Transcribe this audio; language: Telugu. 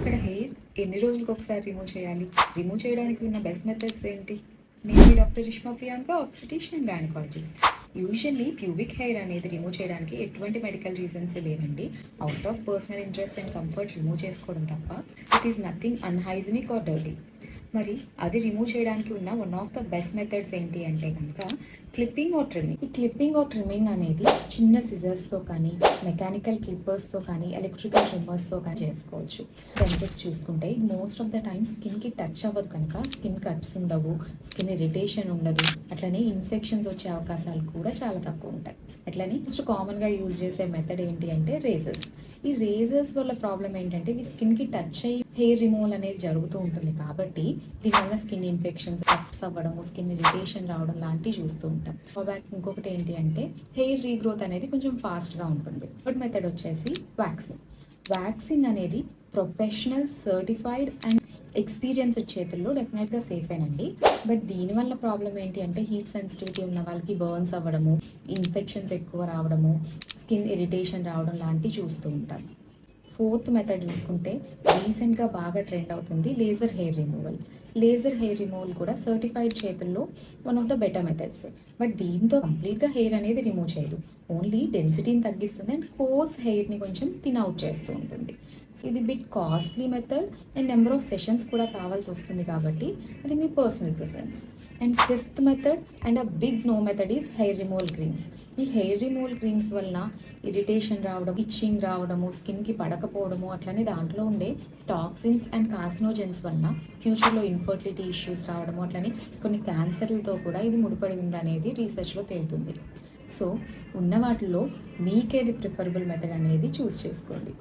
ఇక్కడ హెయిర్ ఎన్ని రోజులకు ఒకసారి రిమూవ్ చేయాలి? రిమూవ్ చేయడానికి ఉన్న బెస్ట్ మెథడ్స్ ఏంటి? నేను మీ doctor Rishma Priyanka obstetrician gynaecologist usually pubic hair అనేది రిమూవ్ చేయడానికి ఎటువంటి మెడికల్ రీజన్స్ లేవండి. Out of personal interest and comfort remove చేసుకోవడం తప్ప it is nothing unhygienic or dirty మరి అది రిమూవ్ చేయడానికి ఉన్న one of the best methods ఏంటి అంటే కనుక క్లిప్పింగ్ ఓ ట్రిమ్మింగ్ ఈ క్లిప్పింగ్ ఓ ట్రిమ్మింగ్ అనేది చిన్న సిజర్స్తో కానీ మెకానికల్ క్లిప్పర్స్తో కానీ ఎలక్ట్రికల్ ట్రిమ్మర్స్తో కానీ చేసుకోవచ్చు. బెనిఫిట్స్ చూసుకుంటే మోస్ట్ ఆఫ్ ద టైమ్ స్కిన్కి టచ్ అవ్వదు కనుక స్కిన్ కట్స్ ఉండవు స్కిన్ ఇరిటేషన్ ఉండదు. అట్లనే ఇన్ఫెక్షన్స్ వచ్చే అవకాశాలు కూడా చాలా తక్కువ ఉంటాయి. అట్లనే ఫస్ట్ కామన్గా యూజ్ చేసే మెథడ్ ఏంటి అంటే రేజర్స్ ఈ రేజర్స్ వల్ల ప్రాబ్లం ఏంటంటే ఇవి స్కిన్కి టచ్ అయ్యి హెయిర్ రిమూవల్ అనేది జరుగుతూ ఉంటుంది కాబట్టి దీనివల్ల స్కిన్ ఇన్ఫెక్షన్స్ కప్స్ అవ్వడము స్కిన్ ఇరిటేషన్ రావడం లాంటివి చూస్తూ ఉంటాం. బ్యాక్ ఇంకొకటి ఏంటి అంటే హెయిర్ రీగ్రోత్ అనేది కొంచెం ఫాస్ట్గా ఉంటుంది. థర్డ్ మెథడ్ వచ్చేసి వ్యాక్సిన్ వ్యాక్సింగ్ అనేది ప్రొఫెషనల్ సర్టిఫైడ్ అండ్ ఎక్స్పీరియన్స్డ్ చేతుల్లో డెఫినెట్గా సేఫేనండి బట్ దీనివల్ల ప్రాబ్లం ఏంటి అంటే హీట్ సెన్సిటివిటీ ఉన్న వాళ్ళకి బర్న్స్ అవ్వడము ఇన్ఫెక్షన్స్ ఎక్కువ రావడము స్కిన్ ఇరిటేషన్ రావడం లాంటివి చూస్తూ ఉంటాం. ఫోర్త్ మెథడ్ చూసుకుంటే రీసెంట్గా బాగా ట్రెండ్ అవుతుంది laser hair removal. Laser hair removal కూడా సర్టిఫైడ్ చేతుల్లో one of the better methods. But దీంతో కంప్లీట్గా హెయిర్ అనేది రిమూవ్ చేయదు. ఓన్లీ డెన్సిటీని తగ్గిస్తుంది అండ్ కోర్స్ హెయిర్ని కొంచెం థిన్ అవుట్ చేస్తూ ఉంటుంది. ఇది bit costly method and number of sessions కూడా కావాల్సి వస్తుంది కాబట్టి అది మీ personal preference and fifth method and a big no method is hair removal creams ఈ హెయిర్ రిమూవల్ క్రీమ్స్ వలన ఇరిటేషన్ రావడం ఇచ్చింగ్ రావడము స్కిన్కి పడకపోవడము అట్లనే దాంట్లో ఉండే టాక్సిన్స్ అండ్ కాసినోజెన్స్ వలన ఫ్యూచర్లో ఇన్ఫర్టిలిటీ ఇష్యూస్ రావడము అట్లనే కొన్ని క్యాన్సర్లతో కూడా ఇది ముడిపడి ఉందనేది రీసెర్చ్లో తేలుతుంది. సో ఉన్న వాటిలో మీకేది ప్రిఫరబుల్ మెథడ్ అనేది చూస్ చేసుకోండి.